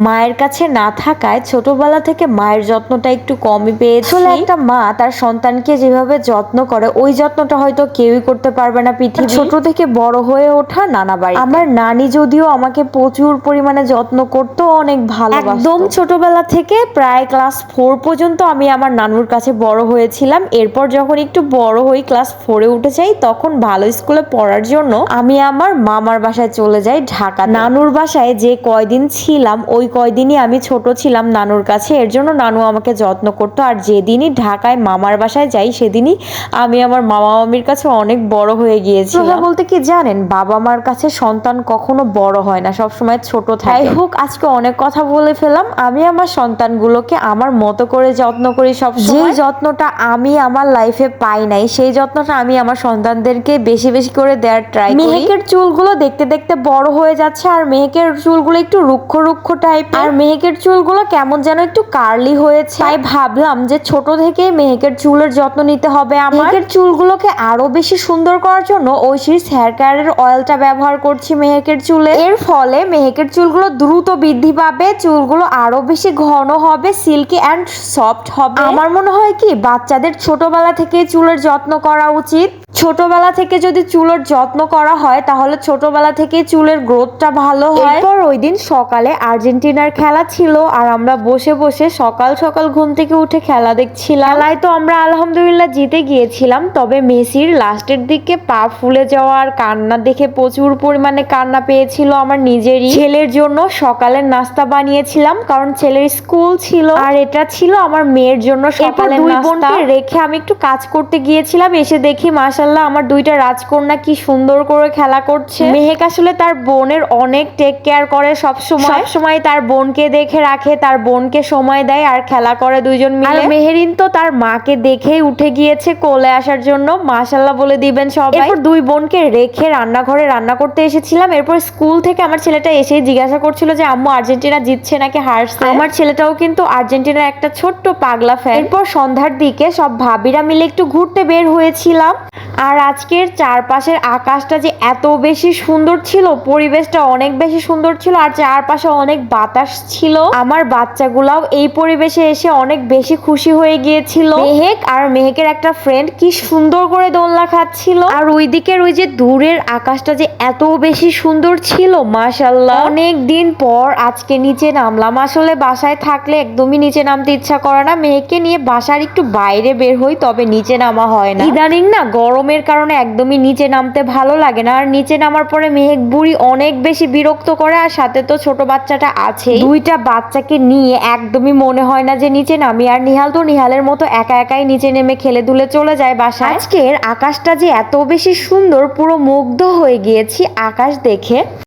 মায়ের কাছে না থাকায় ছোটবেলা থেকে মায়ের যত্নটা একটু কমই পেয়েছি। একটা মা তার সন্তানকে যেভাবে যত্ন করে ওই যত্নটা হয়তো কেউই করতে পারবে না পৃথিবী ছোট থেকে বড় হয়ে ওঠা নানা বাড়ি আমার নানি যদিও আমাকে প্রচুর পরিমাণে যত্ন করতো অনেক ভালো একদম ছোটবেলা থেকে প্রায় ক্লাস ফোর পর্যন্ত আমি আমার নানুর কাছে বড় হয়েছিলাম। এরপর যখন একটু বড় হই ক্লাস ফোরে উঠে যাই তখন ভালো স্কুলে পড়ার জন্য আমি আমার মামার বাসায় চলে যাই ঢাকা নানুর বাসায় যে কয়দিন ছিলাম ওই কয়দিনই আমি ছোট ছিলাম নানুর কাছে এর জন্য নানু আমাকে যত্ন করতো। আর যেদিনই ঢাকায় মামার বাসায় যাই সেদিনই আমি আমার মামা মামির কাছে অনেক বড় হয়ে গিয়েছি বলতে কি জানেন বাবা মার কাছে সন্তান কখনো বড় হয় না সবসময় ছোট থাকে। হোক আজকে অনেক কথা বলে ফেলাম আমি আমার সন্তানগুলোকে আমার মতো করে যত্ন করি সব যে যত্নটা আমি আমার লাইফে পাই নাই সেই যত্নটা আমি আমার সন্তানদেরকে বেশি বেশি করে দেওয়ার ট্রাই করি। মেহেকের চুলগুলো দেখতে দেখতে বড় হয়ে যাচ্ছে আর মেহেকের চুলগুলো একটু রুক্ষ রুক্ষ টাইপ আর মেহেকের চুলগুলো কেমন যেন একটু কার্লি হয়েছে। তাই ভাবলাম যে ছোট থেকেই মেহেকের চুলের যত্ন নিতে হবে আমার। মেহেকের চুলগুলোকে আরও বেশি সুন্দর করার জন্য ঐশীর হেয়ার কেয়ারের অয়েলটা ব্যবহার করছি মেহেকের চুলে। এর ফলে মেহেকের চুলগুলো দ্রুত বৃদ্ধি পাবে চুলগুলো আরও বেশি ঘন হবে সিল্কি অ্যান্ড সফট হবে। আমার মনে হয় কি বাচ্চাদের ছোটবেলা থেকে চুলের যত্ন করা উচিত। ছোটবেলা থেকে যদি চুলের যত্ন করা হয় তাহলে ছোটবেলা থেকে চুলের গ্রোথটা ভালো হয়। এরপর ওই দিন সকালে আর্জেন্টিনার খেলা ছিল আর আমরা বসে বসে সকাল সকাল ঘুম থেকে উঠে খেলা দেখছিলাম। খেলায় তো আমরা আলহামদুলিল্লাহ জিতে গিয়েছিলাম তবে মেসির লাস্টের দিকে পা ফুলে যাওয়া আর কান্না দেখে প্রচুর পরিমাণে কান্না পেয়েছিল আমার নিজেরই। ছেলের জন্য সকালের নাস্তা বানিয়েছিলাম কারণ ছেলের স্কুল ছিল আর এটা ছিল আমার মেয়ের জন্য দুই বোনকে রেখে আমি একটু কাজ করতে গিয়েছিলাম এসে দেখি মাশাল্লাহ আমার দুইটা রাজকন্যা কি সুন্দর করে খেলা করছে। মেহেক আসলে তার বোনের অনেক টেক কেয়ার করে সব সময় সময় তার বোনকে দেখে রাখে তার বোনকে সময় দেয় আর খেলা করে দুইজন মিলে। মেহেরিন তো তার মাকে দেখেই উঠে গিয়েছে কোলে আসার জন্য। মাশাল্লাহ বলে দিবেন সবাই। এরপর দুই বোনকে রেখে রান্নাঘরে রান্না করতে এসেছিলাম। এরপর স্কুল থেকে আমার ছেলেটা এসেই জিজ্ঞাসা করছিল যে আম্মু আর্জেন্টিনা জিতছে নাকি হারছে? আমার ছেলেটাও কিন্তু আর্জেন্টিনার একটা ছোট্ট পাগলা ফ্যান এরপর সন্ধ্যার দিকে সব ভাবিরা মিলে একটু ঘুরতে বের হয়েছিলাম। আর আজকের চারপাশের আকাশটা যে এত বেশি সুন্দর ছিল, পরিবেশটা অনেক বেশি সুন্দর ছিল আর চারপাশে অনেক বাতাস ছিল। আমার বাচ্চাগুলাও এই পরিবেশে এসে অনেক বেশি খুশি হয়ে গিয়েছিল। মেহেক আর মেহেকের একটা ফ্রেন্ড কি সুন্দর করে দোলনা খাচ্ছিল। আর ওই দিকের ওই যে দূরের আকাশটা যে এত বেশি সুন্দর ছিল মাশাল্লাহ অনেক দিন পর আজকে নিচে নামলাম। আসলে বাসায় থাকলে একদমই নিচে নামতে ইচ্ছা করে না। মেহেককে নিয়ে বাসার একটু বাইরে বের হই, তবে নিচে নামা হয় না। ইদানিং না গরমের কারণে একদমই নিচে নামতে ভালো লাগে না। আর নিচে নামার পরে মেহেক বুড়ি অনেক বেশি বিরক্ত করে, আর সাথে তো ছোট বাচ্চাটা আছে দুইটা বাচ্চাকে নিয়ে একদমই মনে হয় না যে নিচে নামি। আর নিহাল তো নিহালের মতো একা একাই নিচে নেমে খেলে ধুলে চলে যায় বাসায়। আজকের আকাশটা যে এত বেশি সুন্দর, পুরো মুগ্ধ হয়ে গিয়েছি আকাশ দেখে।